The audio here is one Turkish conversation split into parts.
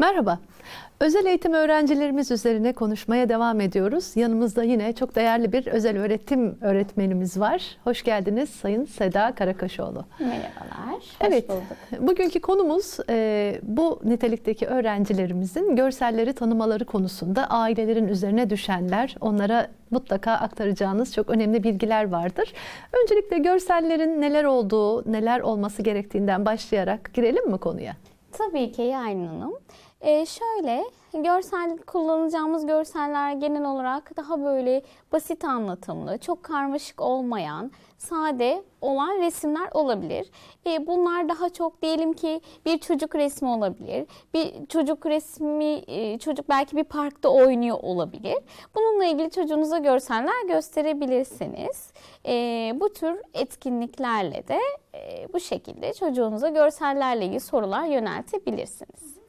Merhaba. Özel eğitim öğrencilerimiz üzerine konuşmaya devam ediyoruz. Yanımızda yine çok değerli bir özel öğretim öğretmenimiz var. Hoş geldiniz Sayın Seda Karakaşoğlu. Merhabalar. Hoş Evet, bulduk. bugünkü konumuz e, bu nitelikteki öğrencilerimizin görselleri tanımaları konusunda ailelerin üzerine düşenler, onlara mutlaka aktaracağınız çok önemli bilgiler vardır. Öncelikle görsellerin neler olduğu, neler olması gerektiğinden başlayarak girelim mi konuya? Tabii ki Yaylin Hanım. Ee, şöyle görsel kullanacağımız görseller genel olarak daha böyle basit anlatımlı, çok karmaşık olmayan, sade olan resimler olabilir. Ee, bunlar daha çok diyelim ki bir çocuk resmi olabilir. Bir çocuk resmi, e, çocuk belki bir parkta oynuyor olabilir. Bununla ilgili çocuğunuza görseller gösterebilirsiniz. Ee, bu tür etkinliklerle de e, bu şekilde çocuğunuza görsellerle ilgili sorular yöneltebilirsiniz.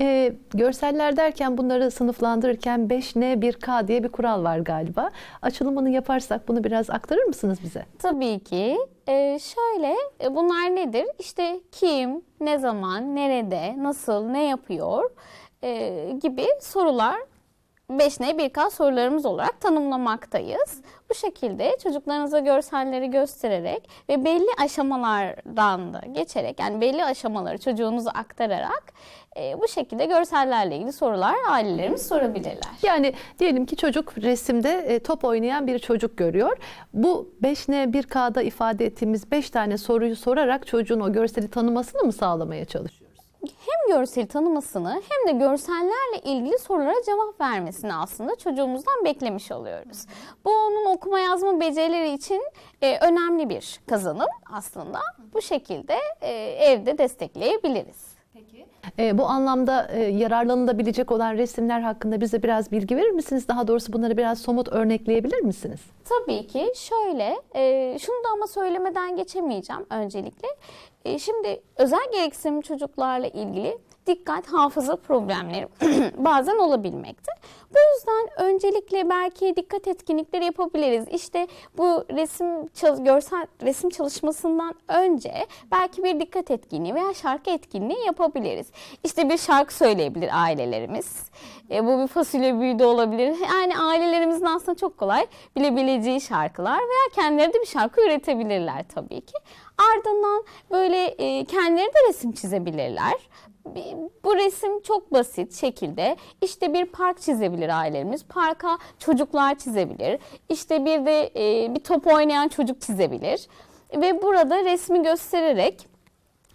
E, görseller derken bunları sınıflandırırken 5N 1K diye bir kural var galiba. Açılımını yaparsak bunu biraz aktarır mısınız bize? Tabii ki. Ee, şöyle e, bunlar nedir? İşte kim, ne zaman, nerede, nasıl, ne yapıyor e, gibi sorular 5N 1K sorularımız olarak tanımlamaktayız. Bu şekilde çocuklarınıza görselleri göstererek ve belli aşamalardan da geçerek yani belli aşamaları çocuğunuza aktararak e, bu şekilde görsellerle ilgili sorular ailelerimiz sorabilirler. Yani diyelim ki çocuk resimde e, top oynayan bir çocuk görüyor. Bu 5N 1K'da ifade ettiğimiz 5 tane soruyu sorarak çocuğun o görseli tanımasını mı sağlamaya çalışıyoruz? Hem görseli tanımasını hem de görsellerle ilgili sorulara cevap vermesini aslında çocuğumuzdan beklemiş oluyoruz. Bu onun okuma yazma becerileri için e, önemli bir kazanım aslında. Bu şekilde e, evde destekleyebiliriz. E, bu anlamda e, yararlanılabilecek olan resimler hakkında bize biraz bilgi verir misiniz? Daha doğrusu bunları biraz somut örnekleyebilir misiniz? Tabii ki şöyle, e, şunu da ama söylemeden geçemeyeceğim öncelikle. E, şimdi özel gereksinim çocuklarla ilgili dikkat hafıza problemleri bazen olabilmekte. Yüzden öncelikle belki dikkat etkinlikleri yapabiliriz. İşte bu resim görsel resim çalışmasından önce belki bir dikkat etkinliği veya şarkı etkinliği yapabiliriz. İşte bir şarkı söyleyebilir ailelerimiz. E, bu bir fasulye büyüdü olabilir. Yani ailelerimizin aslında çok kolay bilebileceği şarkılar veya kendileri de bir şarkı üretebilirler tabii ki. Ardından böyle e, kendileri de resim çizebilirler. Bu resim çok basit şekilde işte bir park çizebilir ailelerimiz. Parka çocuklar çizebilir. İşte bir de e, bir top oynayan çocuk çizebilir. Ve burada resmi göstererek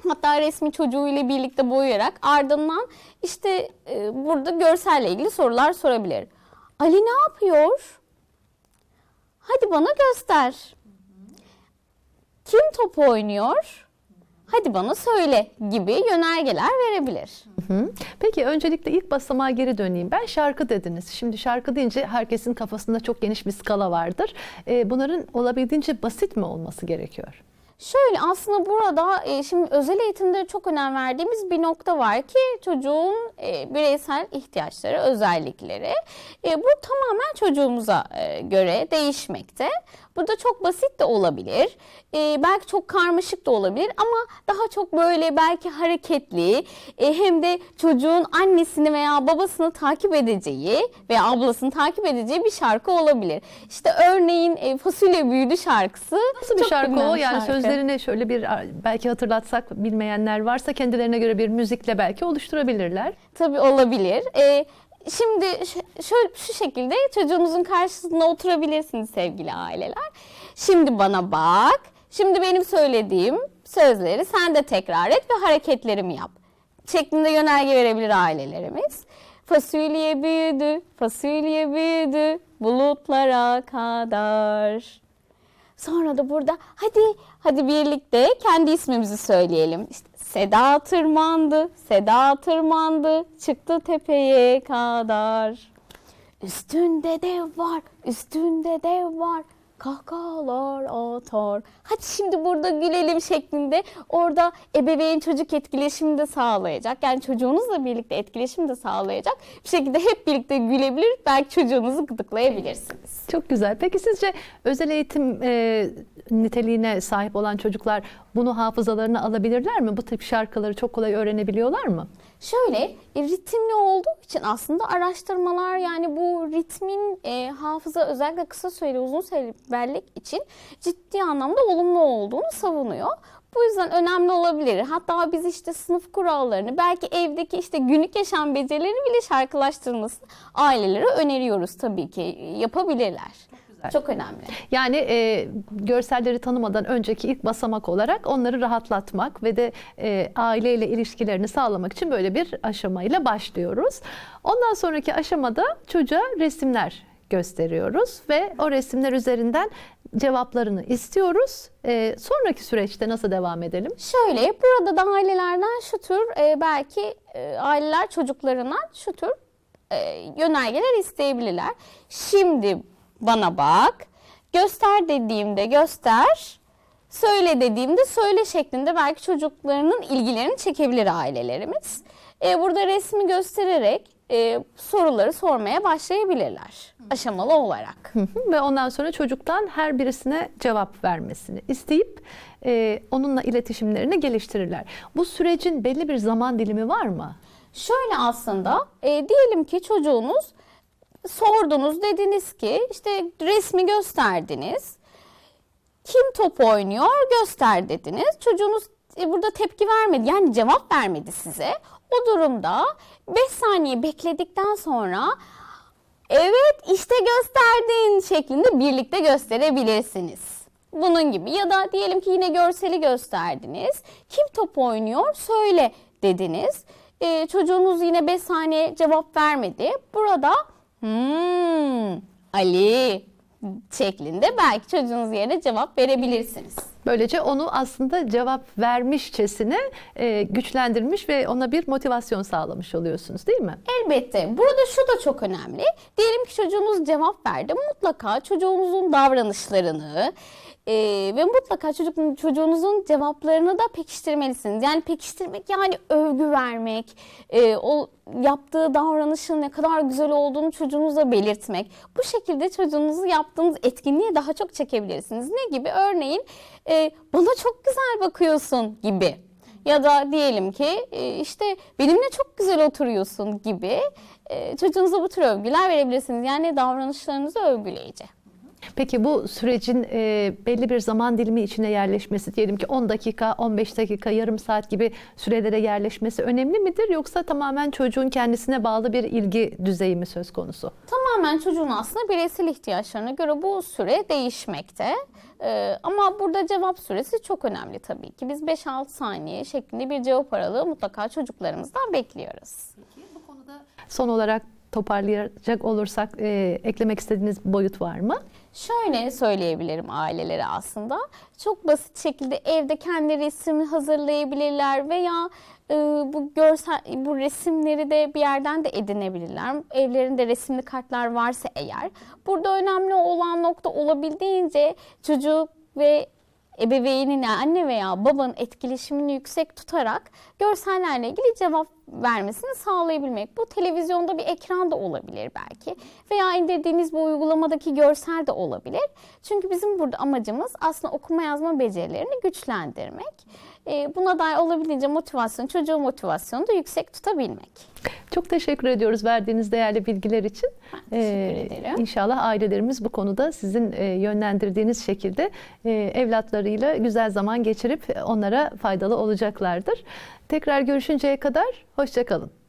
Hatta resmi çocuğuyla birlikte boyayarak ardından işte e, burada görselle ilgili sorular sorabilir. Ali ne yapıyor? Hadi bana göster. Kim top oynuyor? Hadi bana söyle gibi yönergeler verebilir. Hı. Peki öncelikle ilk basamağa geri döneyim. Ben şarkı dediniz. Şimdi şarkı deyince herkesin kafasında çok geniş bir skala vardır. E, bunların olabildiğince basit mi olması gerekiyor? Şöyle aslında burada e, şimdi özel eğitimde çok önem verdiğimiz bir nokta var ki çocuğun e, bireysel ihtiyaçları, özellikleri. E, bu tamamen çocuğumuza e, göre değişmekte. Burada çok basit de olabilir. E, belki çok karmaşık da olabilir ama daha çok böyle belki hareketli e, hem de çocuğun annesini veya babasını takip edeceği veya ablasını takip edeceği bir şarkı olabilir. İşte örneğin e, Fasulye Büyüdü şarkısı. Nasıl bir şarkı o? Yani şarkı. sözlerini şöyle bir belki hatırlatsak bilmeyenler varsa kendilerine göre bir müzikle belki oluşturabilirler. Tabii olabilir. Ee, şimdi şöyle şu şekilde çocuğunuzun karşısında oturabilirsiniz sevgili aileler. Şimdi bana bak. Şimdi benim söylediğim sözleri sen de tekrar et ve hareketlerimi yap. Şeklinde yönerge verebilir ailelerimiz. Fasulye büyüdü, fasulye büyüdü bulutlara kadar. Sonra da burada hadi hadi birlikte kendi ismimizi söyleyelim. İşte Seda tırmandı, Seda tırmandı, çıktı tepeye kadar. Üstünde dev var, üstünde dev var. Kahkahalar atar. Hadi şimdi burada gülelim şeklinde orada ebeveyn çocuk etkileşimi de sağlayacak. Yani çocuğunuzla birlikte etkileşim de sağlayacak. Bir şekilde hep birlikte gülebilir. Belki çocuğunuzu gıdıklayabilirsiniz. Çok güzel. Peki sizce özel eğitim e, niteliğine sahip olan çocuklar bunu hafızalarına alabilirler mi? Bu tip şarkıları çok kolay öğrenebiliyorlar mı? Şöyle e, ritimli olduğu için aslında araştırmalar yani bu ritmin e, hafıza özellikle kısa süreli uzun süreli bellek için ciddi anlamda olumlu olduğunu savunuyor. Bu yüzden önemli olabilir. Hatta biz işte sınıf kurallarını belki evdeki işte günlük yaşam becerilerini bile şarkılaştırmasını ailelere öneriyoruz tabii ki yapabilirler. Çok önemli. Yani e, görselleri tanımadan önceki ilk basamak olarak onları rahatlatmak ve de e, aileyle ilişkilerini sağlamak için böyle bir aşamayla başlıyoruz. Ondan sonraki aşamada çocuğa resimler gösteriyoruz ve o resimler üzerinden cevaplarını istiyoruz. E, sonraki süreçte nasıl devam edelim? Şöyle burada da ailelerden şu tür e, belki e, aileler çocuklarından şu tür e, yönergeler isteyebilirler. Şimdi bana bak, göster dediğimde göster, söyle dediğimde söyle şeklinde belki çocuklarının ilgilerini çekebilir ailelerimiz. E, burada resmi göstererek e, soruları sormaya başlayabilirler aşamalı olarak. Ve ondan sonra çocuktan her birisine cevap vermesini isteyip e, onunla iletişimlerini geliştirirler. Bu sürecin belli bir zaman dilimi var mı? Şöyle aslında e, diyelim ki çocuğunuz sordunuz dediniz ki işte resmi gösterdiniz. Kim top oynuyor göster dediniz. Çocuğunuz e, burada tepki vermedi yani cevap vermedi size. O durumda 5 saniye bekledikten sonra evet işte gösterdin şeklinde birlikte gösterebilirsiniz. Bunun gibi ya da diyelim ki yine görseli gösterdiniz. Kim top oynuyor söyle dediniz. Ee, çocuğunuz yine 5 saniye cevap vermedi. Burada hmm, Ali şeklinde belki çocuğunuz yerine cevap verebilirsiniz. Böylece onu aslında cevap vermişçesine e, güçlendirmiş ve ona bir motivasyon sağlamış oluyorsunuz değil mi? Elbette. Burada şu da çok önemli. Diyelim ki çocuğunuz cevap verdi. Mutlaka çocuğunuzun davranışlarını e, ve mutlaka çocuk, çocuğunuzun cevaplarını da pekiştirmelisiniz. Yani pekiştirmek yani övgü vermek, e, o yaptığı davranışın ne kadar güzel olduğunu çocuğunuza belirtmek. Bu şekilde çocuğunuzu yaptığınız etkinliğe daha çok çekebilirsiniz. Ne gibi? Örneğin e, bana çok güzel bakıyorsun gibi. Ya da diyelim ki e, işte benimle çok güzel oturuyorsun gibi e, çocuğunuza bu tür övgüler verebilirsiniz. Yani davranışlarınızı övgüleyici. Peki bu sürecin e, belli bir zaman dilimi içine yerleşmesi diyelim ki 10 dakika, 15 dakika, yarım saat gibi sürelere yerleşmesi önemli midir yoksa tamamen çocuğun kendisine bağlı bir ilgi düzeyi mi söz konusu? Tamamen çocuğun aslında bireysel ihtiyaçlarına göre bu süre değişmekte. Ee, ama burada cevap süresi çok önemli tabii ki. Biz 5-6 saniye şeklinde bir cevap aralığı mutlaka çocuklarımızdan bekliyoruz. Son olarak toparlayacak olursak e, eklemek istediğiniz boyut var mı? Şöyle söyleyebilirim ailelere aslında. Çok basit şekilde evde kendi resmini hazırlayabilirler veya e, bu görsel bu resimleri de bir yerden de edinebilirler. Evlerinde resimli kartlar varsa eğer. Burada önemli olan nokta olabildiğince çocuk ve ebeveynin yani anne veya babanın etkileşimini yüksek tutarak görsellerle ilgili cevap vermesini sağlayabilmek. Bu televizyonda bir ekran da olabilir belki veya indirdiğiniz bu uygulamadaki görsel de olabilir. Çünkü bizim burada amacımız aslında okuma yazma becerilerini güçlendirmek. Ee, Buna dair olabildiğince motivasyon, çocuğun motivasyonu da yüksek tutabilmek. Çok teşekkür ediyoruz verdiğiniz değerli bilgiler için. Ben teşekkür ederim. İnşallah ailelerimiz bu konuda sizin e, yönlendirdiğiniz şekilde e, evlatlarıyla güzel zaman geçirip onlara faydalı olacaklardır. Tekrar görüşünceye kadar hoşçakalın.